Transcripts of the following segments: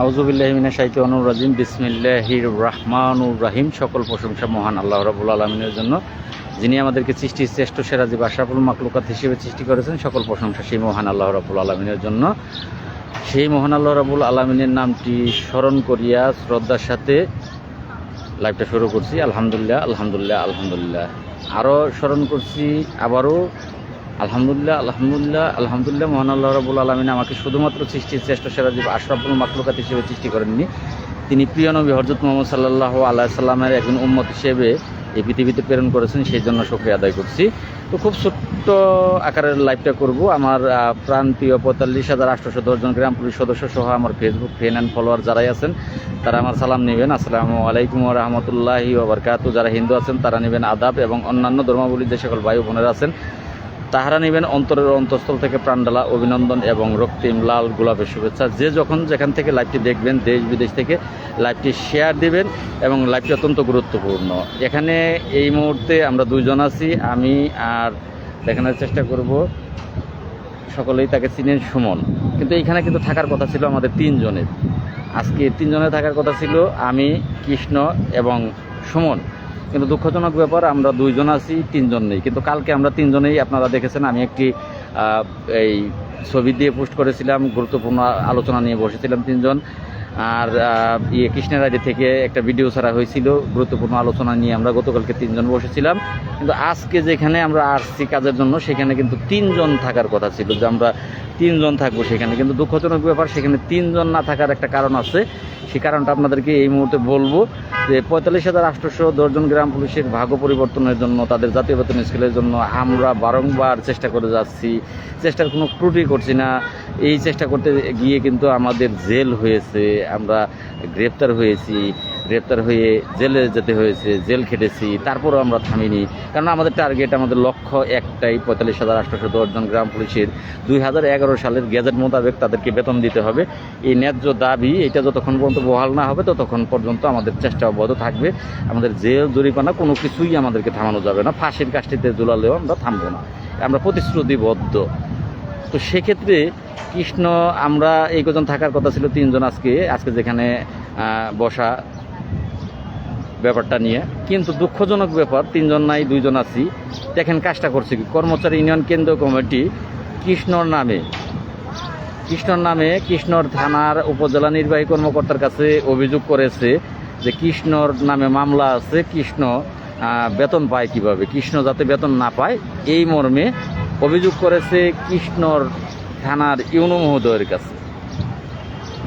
আউজুবিল্লাহমিনা শাইতানুর রাজিম, বিসমিল্লাহির রহমানুর রাহিম। সকল প্রশংসা মহান আল্লাহ রাবুল আলমিনের জন্য। যিনি আমাদেরকে সৃষ্টির শ্রেষ্ঠ সেরাজি বাসাফুল মাকলুকাত হিসেবে সৃষ্টি করেছেন, সকল প্রশংসা সেই মহান আল্লাহ রাবুল আলমিনের জন্য। সেই মহান আল্লাহ রাবুল আলমিনের নামটি স্মরণ করিয়া শ্রদ্ধার সাথে লাইভটা শুরু করছি। আলহামদুলিল্লাহ আলহামদুলিল্লাহ আলহামদুলিল্লাহ। আরও স্মরণ করছি, আবারও আলহামদুলিল্লাহ আলহামদুলিল্লাহ আলহামদুলিল্লাহ মহান আল্লাহ রবুল আলমিন আমাকে শুধুমাত্র সৃষ্টির শ্রেষ্ঠ সেরা জীব আশরাফুল মাকলুকাত হিসেবে সৃষ্টি করেননি। তিনি প্রিয় নবী হরজত মোহাম্মদ সাল্লাহ আল্লাহ সাল্লামের একজন উম্মত হিসেবে এই পৃথিবীতে প্রেরণ করেছেন সেই জন্য শুক্রিয়া আদায় করছি। তো খুব ছোট্ট আকারের লাইভটা করব। আমার আহ, প্রান্তীয় পঁয়তাল্লিশ হাজার আটশোশো দশজন গ্রাম পুলিশ সদস্য সহ আমার ফেসবুক ফ্রেন্ড অ্যান্ড ফলোয়ার যারাই আছেন তারা আমার সালাম নেবেন। আসসালামু আলাইকুম রহমতুল্লাহি ওবরকাতু যারা হিন্দু আছেন তারা নেবেন আদাব এবং অন্যান্য ধর্মাবলীর যে সকল ও বোনেরা আছেন তাহারা নেবেন অন্তরের অন্তঃস্থল থেকে প্রাণডালা, অভিনন্দন এবং রক্তিম লাল গোলাপের শুভেচ্ছা। যে যখন যেখান থেকে লাইভটি দেখবেন, দেশ বিদেশ থেকে লাইভটি শেয়ার দিবেন এবং লাইভটি অত্যন্ত গুরুত্বপূর্ণ। এখানে এই মুহূর্তে আমরা দুইজন আছি, আমি আর দেখানোর চেষ্টা করব। সকলেই তাকে চিনেন সুমন। কিন্তু এইখানে কিন্তু থাকার কথা ছিল আমাদের তিনজনের। আজকে তিনজনের থাকার কথা ছিল আমি, কৃষ্ণ এবং সুমন। কিন্তু দুঃখজনক ব্যাপার, আমরা দুইজন আছি, তিনজন নেই। কিন্তু কালকে আমরা তিনজনেই, আপনারা দেখেছেন, আমি একটি এই ছবি দিয়ে পোস্ট করেছিলাম, গুরুত্বপূর্ণ আলোচনা নিয়ে বসেছিলাম তিনজন। আর ইয়ে কৃষ্ণের থেকে একটা ভিডিও ছাড়া হয়েছিল। গুরুত্বপূর্ণ আলোচনা নিয়ে আমরা গতকালকে তিনজন বসেছিলাম। কিন্তু আজকে যেখানে আমরা আসছি কাজের জন্য, সেখানে কিন্তু তিনজন থাকার কথা ছিল যে আমরা তিনজন থাকব সেখানে। কিন্তু দুঃখজনক ব্যাপার, সেখানে তিনজন না থাকার একটা কারণ আছে। সেই কারণটা আপনাদেরকে এই মুহূর্তে বলব যে পঁয়তাল্লিশ হাজার আটশোশো দশজন গ্রাম পুলিশের ভাগ্য পরিবর্তনের জন্য, তাদের জাতীয় বেতন স্কেলের জন্য আমরা বারংবার চেষ্টা করে যাচ্ছি। চেষ্টার কোনো ত্রুটি করছি না। এই চেষ্টা করতে গিয়ে কিন্তু আমাদের জেল হয়েছে। আমরা গ্রেপ্তার হয়েছি, গ্রেপ্তার হয়ে জেলে যেতে হয়েছে, জেল খেটেছি, তারপরও আমরা থামিনি। কারণ আমাদের টার্গেট, আমাদের লক্ষ্য একটাই, পঁয়তাল্লিশ হাজার আটশোশো দশজন গ্রাম পুলিশের দুই হাজার এগারো সালের গেজেট মোতাবেক তাদেরকে বেতন দিতে হবে। এই ন্যায্য দাবি, এটা যতক্ষণ পর্যন্ত বহাল না হবে, ততক্ষণ পর্যন্ত আমাদের চেষ্টা অব্যাহত থাকবে। আমাদের জেল, জরিমানা, কোনো কিছুই আমাদেরকে থামানো যাবে না। ফাঁসির কাষ্টিতে ঝুলালেও আমরা থামবো না। আমরা প্রতিশ্রুতিবদ্ধ। তো সেক্ষেত্রে কৃষ্ণ, আমরা এই কজন থাকার কথা ছিল তিনজন আজকে আজকে যেখানে বসা ব্যাপারটা নিয়ে। কিন্তু দুঃখজনক ব্যাপার, তিনজন নাই, দুইজন আছি। দেখেন কাজটা করছে কি? কর্মচারী ইউনিয়ন কেন্দ্র কমিটি কৃষ্ণর নামে কৃষ্ণর নামে কৃষ্ণর থানার উপজেলা নির্বাহী কর্মকর্তার কাছে অভিযোগ করেছে যে কৃষ্ণর নামে মামলা আছে, কৃষ্ণ বেতন পায় কীভাবে? কৃষ্ণ যাতে বেতন না পায়, এই মর্মে অভিযোগ করেছে কৃষ্ণর থানার ইউনো মহোদয়ের কাছে।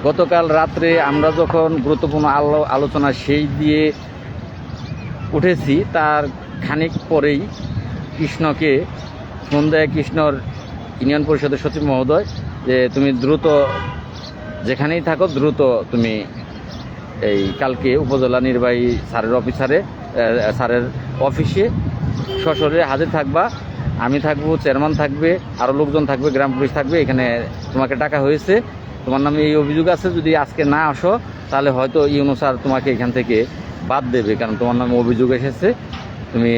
গতকাল রাত্রে আমরা যখন গুরুত্বপূর্ণ আলো আলোচনা সেই দিয়ে উঠেছি, তার খানিক পরেই কৃষ্ণকে দেয় কৃষ্ণর ইউনিয়ন পরিষদের সচিব মহোদয় যে, তুমি দ্রুত যেখানেই থাকো, দ্রুত তুমি এই কালকে উপজেলা নির্বাহী স্যারের অফিসারে স্যারের অফিসে সশরীরে হাজির থাকবা। আমি থাকব, চেয়ারম্যান থাকবে আরও লোকজন থাকবে, গ্রাম পুলিশ থাকবে, এখানে তোমাকে ডাকা হয়েছে। তোমার নামে এই অভিযোগ আছে, যদি আজকে না আসো, তাহলে হয়তো ইউনো স্যার তোমাকে এখান থেকে বাদ দেবে, কারণ তোমার নামে অভিযোগ এসেছে। তুমি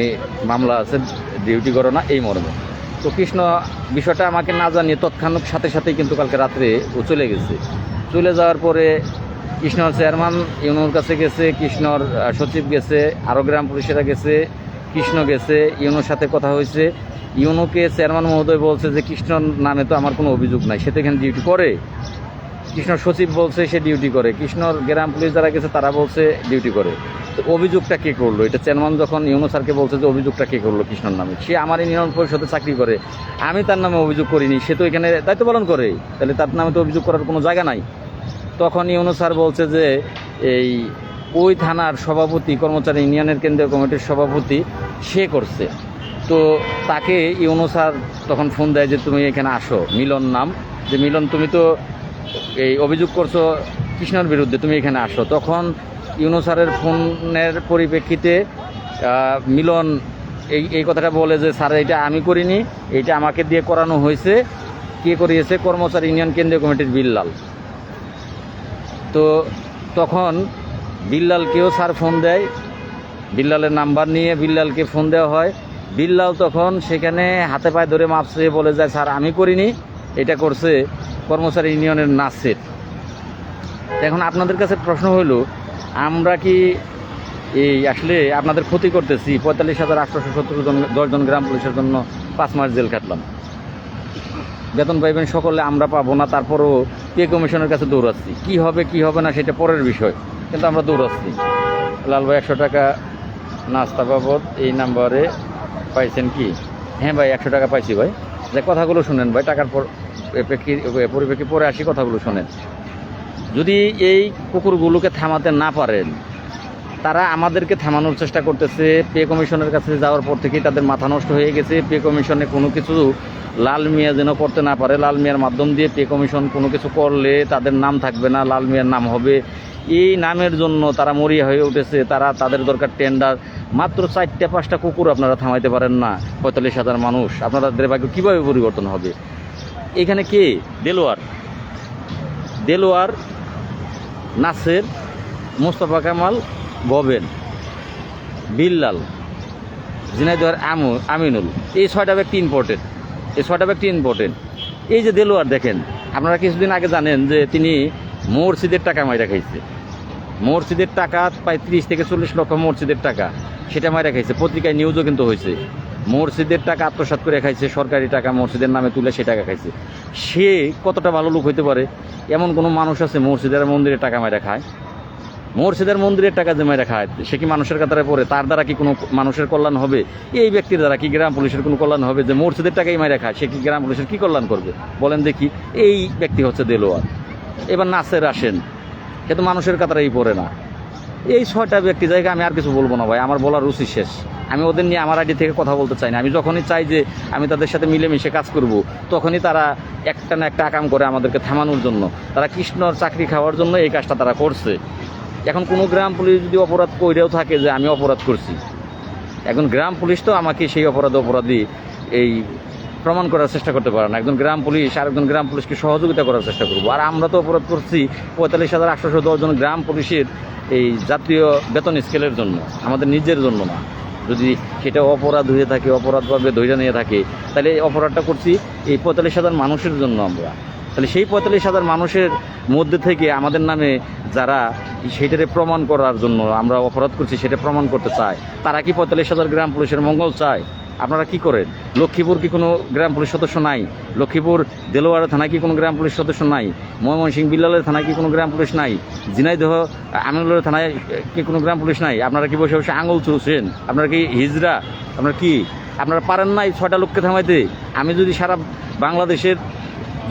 মামলা আছে, ডিউটি করো না, এই মর্মে। তো কৃষ্ণ, বিষয়টা আমাকে না জানিয়ে তৎক্ষণাৎ সাথে সাথেই কিন্তু কালকে রাত্রে ও চলে গেছে। চলে যাওয়ার পরে কৃষ্ণর চেয়ারম্যান ইউনোর কাছে গেছে, কৃষ্ণর সচিব গেছে আরও গ্রাম পুলিশেরা গেছে, কৃষ্ণ গেছে, ইউনোর সাথে কথা হয়েছে। ইউনোকে চেয়ারম্যান মহোদয় বলছে যে কৃষ্ণর নামে তো আমার কোনো অভিযোগ নাই, সে তো এখানে ডিউটি করে। কৃষ্ণ সচিব বলছে সে ডিউটি করে, কৃষ্ণর গ্রাম পুলিশ যারা গেছে তারা বলছে ডিউটি করে। তো অভিযোগটা কে করল? এটা চেয়ারম্যান যখন ইউনো স্যারকে বলছে যে অভিযোগটা কে করল কৃষ্ণর নামে? সে আমার ইউনিয়ন পরিষদে চাকরি করে। আমি তার নামে অভিযোগ করিনি, সে তো এখানে দায়িত্ব পালন করে। তাহলে তার নামে তো অভিযোগ করার কোনো জায়গা নাই। তখন ইউনো স্যার বলছে যে এই ওই থানার সভাপতি, কর্মচারী ইউনিয়নের কেন্দ্রীয় কমিটির সভাপতি সে করছে। তো তাকে ইউনো স্যার তখন ফোন দেয় যে তুমি এখানে আসো। মিলন নাম। যে মিলন, তুমি তো এই অভিযোগ করছ কৃষ্ণর বিরুদ্ধে, তুমি এখানে আসো। তখন ইউনো স্যারের ফোনের পরিপ্রেক্ষিতে মিলন এই এই কথাটা বলে যে, স্যার এটা আমি করিনি। এটা আমাকে দিয়ে করানো হয়েছে। কে করিয়েছে? কর্মচারী ইউনিয়ন কেন্দ্রীয় কমিটির বিল্লাল। তো তখন বিল্লালকেও স্যার ফোন দেয়। বিল্লালের নাম্বার নিয়ে বিল্লালকে ফোন দেওয়া হয়। বিল্লাল তখন সেখানে হাতে পায়ে ধরে মাপছে বলে যায়, স্যার, আমি করিনি, এটা করছে কর্মচারী ইউনিয়নের নাসের। এখন আপনাদের কাছে প্রশ্ন হলো আমরা কি এই আসলে আপনাদের ক্ষতি করতেছি? পঁয়তাল্লিশ হাজার আটশোশো সত্তর জন দশজন গ্রাম পুলিশের জন্য পাঁচ মাস জেল কাটলাম। বেতন পাইবেন সকলে, আমরা পাবো না, তারপরও পে কমিশনের কাছে দৌড়াচ্ছি? কি হবে কি হবে না, সেটা পরের বিষয়, কিন্তু আমরা দৌড়াচ্ছি। লাল ভাই, একশো টাকা নাস্তা বাবদ এই নাম্বারে পাইছেন কি? হ্যাঁ ভাই, একশো টাকা পাইছি ভাই। যে কথাগুলো শুনেন ভাই, টাকার পর প্রেক্ষি- পরিপ্রেক্ষি পরে আসি কথাগুলো শোনেন। যদি এই কুকুরগুলোকে থামাতে না পারেন, তারা আমাদেরকে থামানোর চেষ্টা করতেছে। পে কমিশনের কাছে যাওয়ার পর থেকেই তাদের মাথা নষ্ট হয়ে গেছে। পে কমিশনে কোনো কিছু লাল মিয়া যেন করতে না পারে। লাল মিয়ার মাধ্যম দিয়ে পে কমিশন কোনো কিছু করলে তাদের নাম থাকবে না, লাল মিয়ার নাম হবে। এই নামের জন্য তারা মরিয়া হয়ে উঠেছে, তারা তাদের দরকার টেন্ডার মাত্র চারটা, পাঁচটা কুকুর আপনারা থামাইতে পারেন না, পঁয়তাল্লিশ হাজার মানুষ। আপনাদের ভাগ্য কীভাবে পরিবর্তন হবে? এখানে কে? দেলোয়ার। দেলোয়ার, নাসের, মোস্তফা কামাল ববেন বিল্লাল ঝিনাইদহের আমু, আমিনুল। এই ছয়টা ব্যক্তি ইম্পর্টেন্ট এই ছয়টা ব্যক্তি ইম্পর্টেন্ট এই যে দেলোয়ার দেখেন, আপনারা কিছুদিন আগে জানেন যে তিনি মসজিদের টাকা মাইরা খাইছে। মসজিদের টাকা প্রায় ত্রিশ থেকে চল্লিশ লক্ষ মসজিদের টাকা। সেটা মাইরা খাইছে। পত্রিকায় নিউজও কিন্তু হয়েছে মসজিদের টাকা আত্মসাৎ করে খাইছে, সরকারি টাকা মসজিদের নামে তুলে সে টাকা খাইছে। সে কতটা ভালো লোক হইতে পারে? এমন কোনো মানুষ আছে মসজিদের মন্দিরে টাকা মাইরা খায়? মসজিদের মন্দিরের টাকা যে মাইরা খায়, সে কি মানুষের কাতারে পড়ে? তার দ্বারা কি কোনো মানুষের কল্যাণ হবে? এই ব্যক্তির দ্বারা কি গ্রাম পুলিশের কোনো কল্যাণ হবে? যে মসজিদের টাকাই মাইরা খায়, সে কি গ্রাম পুলিশের কী কল্যাণ করবে? বলেন দেখি। এই ব্যক্তি হচ্ছে দেলোয়ার। এবার নাসের আসেন। সে তো মানুষের কাতারেই পড়ে না। এই ছয়টা ব্যক্তি জায়গা আমি আর কিছু বলব না ভাই, আমার বলার রুচি শেষ। আমি ওদের নিয়ে আমার আইডি থেকে কথা বলতে চাই না। আমি যখনই চাই যে আমি তাদের সাথে মিলেমিশে কাজ করব, তখনই তারা একটা না একটা আকাম করে আমাদেরকে থামানোর জন্য, তারা কৃষ্ণর চাকরি খাওয়ার জন্য এই কাজটা তারা করছে। এখন কোনো গ্রাম পুলিশ যদি অপরাধ কইরেও থাকে যে আমি অপরাধ করছি, এখন গ্রাম পুলিশ তো আমাকে সেই অপরাধ অপরাধী এই প্রমাণ করার চেষ্টা করতে পারে না। একজন গ্রাম পুলিশ আর একজন গ্রাম পুলিশকে সহযোগিতা করার চেষ্টা করব। আর আমরা তো অপরাধ করছি পঁয়তাল্লিশ হাজার আটশোশো দশজন গ্রাম পুলিশের এই জাতীয় বেতন স্কেলের জন্য, আমাদের নিজের জন্য না। যদি সেটা অপরাধ হয়ে থাকে, অপরাধভাবে ধৈর্য নিয়ে থাকে, তাহলে এই অপরাধটা করছি এই পঁয়তাল্লিশ হাজার মানুষের জন্য আমরা। তাহলে সেই পঁয়তাল্লিশ হাজার মানুষের মধ্যে থেকে আমাদের নামে যারা সেটারে প্রমাণ করার জন্য আমরা অপরাধ করছি, সেটা প্রমাণ করতে চায়, তারা কি পঁয়তাল্লিশ হাজার গ্রাম পুলিশের মঙ্গল চায়? আপনারা কি করেন? লক্ষ্মীপুর কি কোনো গ্রাম পুলিশ সদস্য নাই? লক্ষ্মীপুর দেলোয়ারা থানায় কি কোনো গ্রাম পুলিশ সদস্য নাই? ময়মনসিংহ বিল্লালের থানায় কি কোনো গ্রাম পুলিশ নাই? ঝিনাইদহ আমিনুলের থানায় কি কোনো গ্রাম পুলিশ নাই? আপনারা কি বসে বসে আঙুল চুলছেন আপনারা কি হিজরা আপনারা কি? আপনারা পারেন নাই ছয়টা লোককে থামাইতে? আমি যদি সারা বাংলাদেশের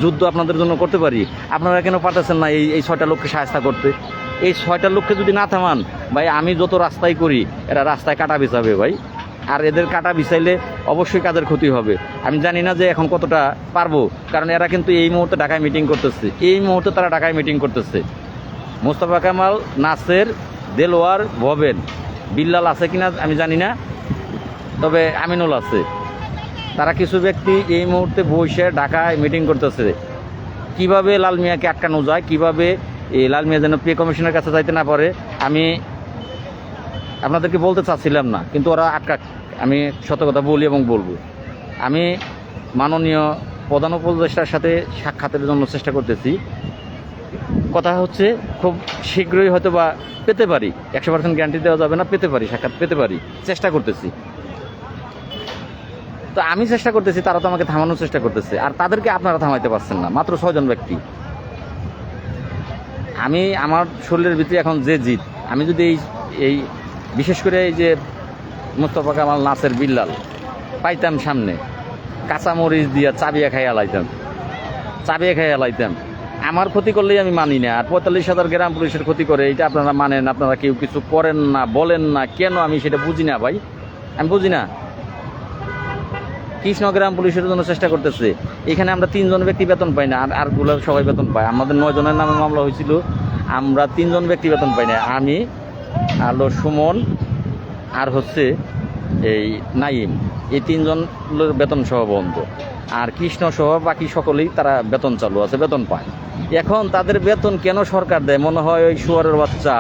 যুদ্ধ আপনাদের জন্য করতে পারি, আপনারা কেন পাঠাচ্ছেন না এই এই ছয়টা লোককে সাহায্য করতে? এই ছয়টা লোককে যদি না থামান, ভাই, আমি যত রাস্তায় করি, এরা রাস্তায় কাটা বিছাবে ভাই। আর এদের কাটা বিছাইলে অবশ্যই কাদের ক্ষতি হবে। আমি জানি না যে এখন কতটা পারব, কারণ এরা কিন্তু এই মুহূর্তে ঢাকায় মিটিং করতেছে। এই মুহূর্তে তারা ঢাকায় মিটিং করতেছে। মোস্তফা কামাল, নাসের, দেলোয়ার, ভবেন, বিল্লাল আছে কিনা আমি জানি না, তবে আমিনুল আছে। তারা কিছু ব্যক্তি এই মুহূর্তে বসে ঢাকায় মিটিং করতেছে। কীভাবে লাল মিয়াকে আটকানো যায়, কীভাবে এই লাল মিয়া যেন পে কমিশনের কাছে যাইতে না পারে, আমি আপনাদেরকে বলতে চাচ্ছিলাম না, কিন্তু ওরা আটকা, আমি সত্য কথা বলি এবং বলব। আমি মাননীয় প্রধান উপদেষ্টার সাথে সাক্ষাতের জন্য চেষ্টা করতেছি। কথা হচ্ছে, খুব শীঘ্রই হয়তো বা পেতে পারি, একশো পার্সেন্ট গ্যারান্টি দেওয়া যাবে না, পেতে পারি, সাক্ষাৎ পেতে পারি, চেষ্টা করতেছি। তো আমি চেষ্টা করতেছি, তারা তো আমাকে থামানোর চেষ্টা করতেছে, আর তাদেরকে আপনারা থামাইতে পারছেন না, মাত্র ছয়জন ব্যক্তি। আমি, আমার শরীরের ভিতরে এখন যে জিত আমি যদি এই এই বিশেষ করে এই যে মুস্তফা কামাল নাসের বিল্লাল, পাইতাম সামনে। কাঁচামরিচ দিয়া চাবিয়া খাইয়া লাইতাম। চাবিয়া খাইয়া লাইতাম। আমার ক্ষতি করলেই আমি মানি না। আর পঁয়তাল্লিশ হাজার গ্রাম পুলিশের ক্ষতি করে এটা আপনারা মানেন, আপনারা কেউ কিছু করেন না, বলেন না, কেন আমি সেটা বুঝি না ভাই? আমি বুঝি না। কৃষ্ণগ্রাম পুলিশের জন্য চেষ্টা করতেছে। এখানে আমরা তিনজন ব্যক্তি বেতন পাই না, আর আরগুলো সবাই বেতন পায়। আমাদের নয় জনের নামে মামলা হয়েছিল, আমরা তিনজন ব্যক্তি বেতন পাই না। আমি আলো সুমন আর হচ্ছে এই নাইম। এই তিনজন বেতন সহ বন্ধ। আর কৃষ্ণ সহ বাকি সকলেই তারা বেতন চালু আছে, বেতন পায়। এখন তাদের বেতন কেন সরকার দেয়? মনে হয় ওই শুয়ারের বাচ্চা,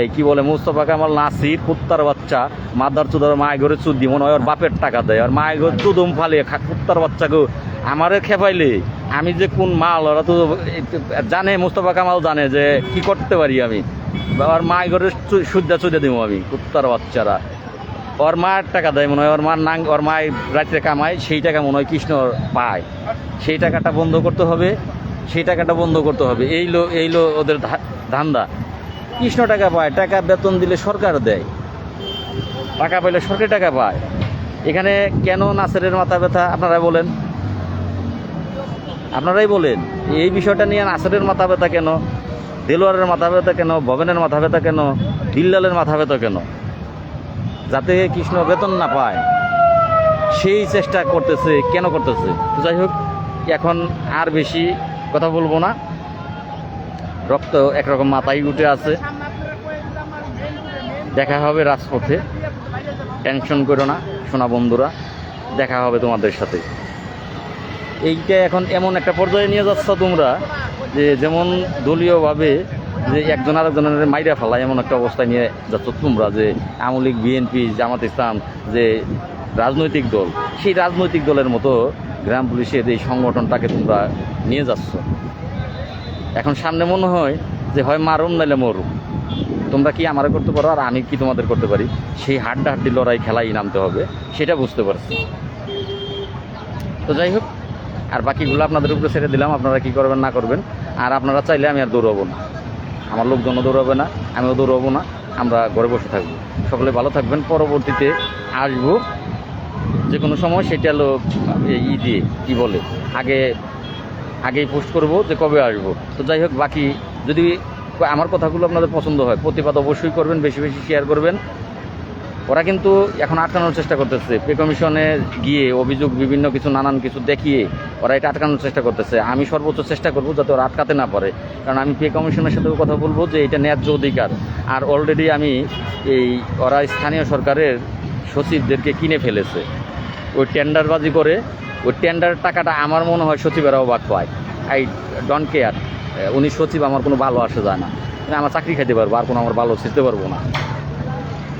এই কি বলে, মুস্তফা কামাল নাসির, কুত্তার বাচ্চা, মাদার চুদার মায়ের ঘরে চুদি, মনে হয় ওর বাপের টাকা দেয়। আর মায়ের ঘরে চুদুম ফালে কুত্তার বাচ্চাকে আমারে খেপাইলে। আমি যে কোন মাল, ওরা তো জানে, মুস্তফা কামাল জানে যে কি করতে পারি আমি। ওর মা ঘরে সুদ্ধা চুদে দিব আমি, কুত্তার বাচ্চারা। ওর মায়ের টাকা দেয় মনে হয়, ওর মার নাং ওর মায়ের রাত্রে কামায়, সেই টাকা মনে হয় কৃষ্ণ পায়। সেই টাকাটা বন্ধ করতে হবে, সেই টাকাটা বন্ধ করতে হবে। এই লো এই লো ওদের ধান্দা। কৃষ্ণ টাকা পায়, টাকা বেতন দিলে সরকার দেয়। টাকা পাইলে সরকারি টাকা পায়। এখানে কেন নাসেরের মাথা ব্যথা আপনারা বলেন। আপনারাই বলেন, এই বিষয়টা নিয়ে নাসেরের মাথা ব্যথা কেন? দেলোয়ারের মাথা ব্যথা কেন? ভবনের মাথা ব্যথা কেন? দিল্লালের মাথা ব্যথা কেন? যাতে কৃষ্ণ বেতন না পায়। সেই চেষ্টা করতেছে, কেন করতেছে? তো যাই হোক, এখন আর বেশি কথা বলব না। রক্ত একরকম মাথায় উঠে আছে। দেখা হবে রাজপথে। টেনশন করো না, সোনা বন্ধুরা। দেখা হবে তোমাদের সাথে। এইটা এখন এমন একটা পর্যায়ে নিয়ে যাচ্ছ তোমরা। যে যেমন দলীয়ভাবে যে একজন আরেকজনের মাইরা ফেলায় এমন একটা অবস্থায় নিয়ে যাচ্ছ তোমরা, যে আওয়ামী লীগ, বিএনপি, জামাত ইসলাম, যে রাজনৈতিক দল, সেই রাজনৈতিক দলের মতো গ্রাম পুলিশের এই সংগঠনটাকে তোমরা নিয়ে যাচ্ছ। এখন সামনে মনে হয় যে হয় মারুম নাইলে মরুম। তোমরা কি আমারে করতে পারো আর আমি কি তোমাদের করতে পারি? সেই হাড্ডা হাড্ডি লড়াই খেলাই নামতে হবে, সেটা বুঝতে পারছি। তো যাই হোক আর বাকিগুলো আপনাদের উপরে ছেড়ে দিলাম, আপনারা কি করবেন, না করবেন। আর আপনারা চাইলে আমি আর দৌড়াবো না। আমার লোকজনও দৌড়াবে না, আমিও দৌড়াবো না, আমরা ঘরে বসে থাকব। সকলে ভালো থাকবেন, পরবর্তীতে আসব। যে কোনো সময় সেটা হলো ই দিয়ে, কী বলে, আগে, আগেই পোস্ট করব যে কবে আসব। তো যাই হোক, বাকি যদি আমার কথাগুলো আপনাদের পছন্দ হয়, প্রতিবাদ অবশ্যই করবেন, বেশি বেশি শেয়ার করবেন। ওরা কিন্তু এখন আটকানোর চেষ্টা করতেছে। পে কমিশনে গিয়ে অভিযোগ, বিভিন্ন কিছু, নানান কিছু দেখিয়ে ওরা এটা আটকানোর চেষ্টা করতেছে। আমি সর্বোচ্চ চেষ্টা করব যাতে ওরা আটকাতে না পারে। কারণ আমি পে কমিশনের সাথেও কথা বলব যে এটা ন্যায্য অধিকার। আর অলরেডি আমি এই ওরা স্থানীয় সরকারের সচিবদেরকে কিনে ফেলেছে। ওই টেন্ডারবাজি করে, ওই টেন্ডার টাকাটা আমার মনে হয় সচিবেরাও বাদ পায়। আই ডোন্ট কেয়ার উনি সচিব, আমার কোনো ভালো আসে যায় না। আমি আমার চাকরি খাইতে পারব, আর কোনো আমার ভালো শিখতে পারব না।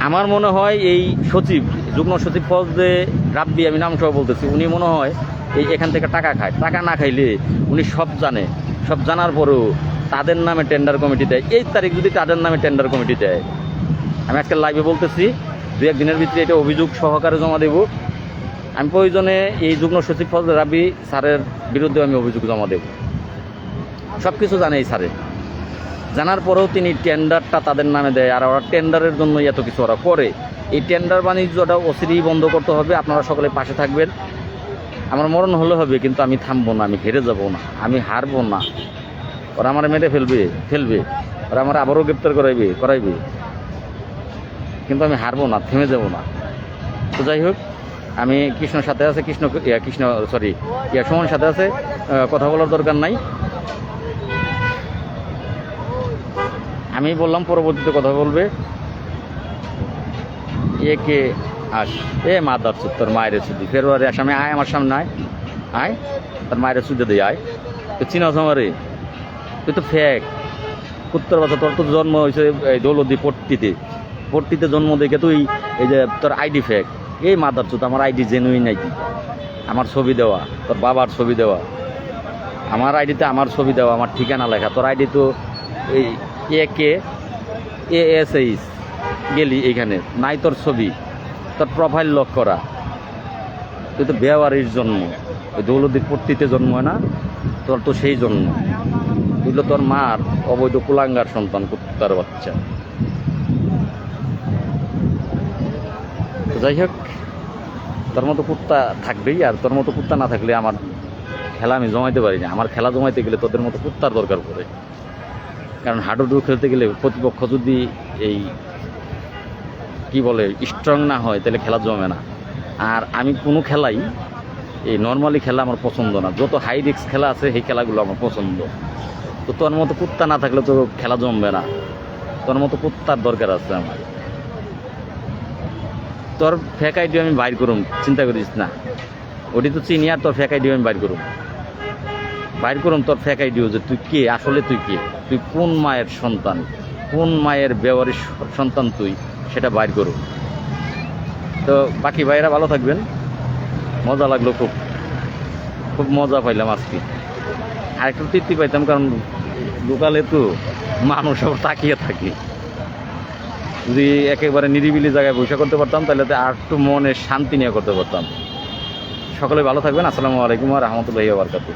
আমার মনে হয় এই সচিব, যুগ্ম সচিব পদে রাব্বি আমি নাম সহ বলতেছি, উনি মনে হয় এই এখান থেকে টাকা খায়। টাকা না খাইলে উনি সব জানে। সব জানার পরেও তাদের নামে টেন্ডার কমিটি দেয়। এই তারিখ যদি তাদের নামে টেন্ডার কমিটি দেয়, আমি আজকে লাইভে বলতেছি, দু একদিনের ভিতরে এটা অভিযোগ সহকারে জমা দেব। আমি প্রয়োজনে এই যুগ্ম সচিব পদ রাবি স্যারের বিরুদ্ধে আমি অভিযোগ জমা দেব। সব কিছু জানে এই স্যারে। জানার পরেও তিনি টেন্ডারটা তাদের নামে দেয় আর ওরা টেন্ডারের জন্য এত কিছু ওরা করে। এই টেন্ডার বাণিজ্যটা অচিরেই বন্ধ করতে হবে, আপনারা সকলে পাশে থাকবেন। আমার মরণ হলে হবে, কিন্তু আমি থামবো না, আমি হেরে যাব না, আমি হারবো না। ওরা আমার মেরে ফেলবে ফেলবে। ওরা আমার আবারও গ্রেপ্তার করাইবে করাইবে। কিন্তু আমি হারবো না, থেমে যাব না। তো যাই হোক, আমি কৃষ্ণর সাথে আছে, কৃষ্ণ কৃষ্ণ সরি ইয়া সুমন সাথে আছে কথা বলার দরকার নাই। আমি বললাম, পরবর্তীতে কথা বলবে। এ কে আস, এ মা দার তোর মায়ের সুদি। ফেব্রুয়ারি আসামে আয়, আমার সামনে আয়। আয়, তোর মায়ের সুদে দিয়ে আয়। তো চিনাস আমারে? তুই তো ফেক উত্তর বাচ্চা তোর তো জন্ম হয়েছে এই দৌলদি পট্টিতে। পট্টিতে জন্ম দেখে তুই এই যে তোর আইডি ফেক এই মাদার চুত আমার আইডি জেনুইন আইডি আমার ছবি দেওয়া, তোর বাবার ছবি দেওয়া। আমার আইডিতে আমার ছবি দেওয়া, আমার ঠিকানা লেখা। তোর আইডি তো এই এ কে এ এস এইচ গেলি এইখানে নাই তোর ছবি, তোর প্রোফাইল লক করা। তুই তো বেওয়ারির জন্ম ওই দৌলদির পট্টিতে জন্ম হয় না, তোর তো সেই জন্ম। তুই তোর মার অবৈধ কুলাঙ্গার সন্তান, কুত্তার বাচ্চা। যাই হোক, তোর মতো কুত্তা থাকবেই, আর তোর মতো কুত্তা না থাকলে আমার খেলা আমি জমাইতে পারি না। আমার খেলা জমাইতে গেলে তোদের মতো কুত্তার দরকার পড়ে। কারণ হাডুডু খেলতে গেলে প্রতিপক্ষ যদি এই, কি বলে স্ট্রং না হয়, তাহলে খেলা জমে না। আর আমি কোনো খেলাই এই নর্মালি খেলা আমার পছন্দ না। যত হাই রিক্স খেলা আছে, সেই খেলাগুলো আমার পছন্দ। তো তোর মতো কুত্তা না থাকলে তো খেলা জমবে না। তোর মতো কুত্তার দরকার আছে আমার। তোর ফেক আইডি আমি বাইর করুম, চিন্তা করিস না। ওটি তো চিনি আর তোর ফেক আইডি আমি বাইর করুম। বাইর করুম তোর ফেক আইডিও যে তুই কে, আসলে তুই কে? তুই কোন মায়ের সন্তান? কোন মায়ের ব্যবহারের সন্তান তুই? সেটা বাইর করুম তো বাকি ভাইয়েরা ভালো থাকবেন। মজা লাগল খুব। খুব মজা পাইলাম আজকে। আর একটু তৃপ্তি পাইতাম কারণ লোকালে তো মানুষ সব তাকিয়ে থাকি। যদি একেবারে নিরিবিলি জায়গায় বসে করতে পারতাম, তাহলে তো আর একটু মনে শান্তি নিয়ে করতে পারতাম। সকলে ভালো থাকবেন। আসসালামু আলাইকুম আর রহমতুল্লাহি বারকাতুহ।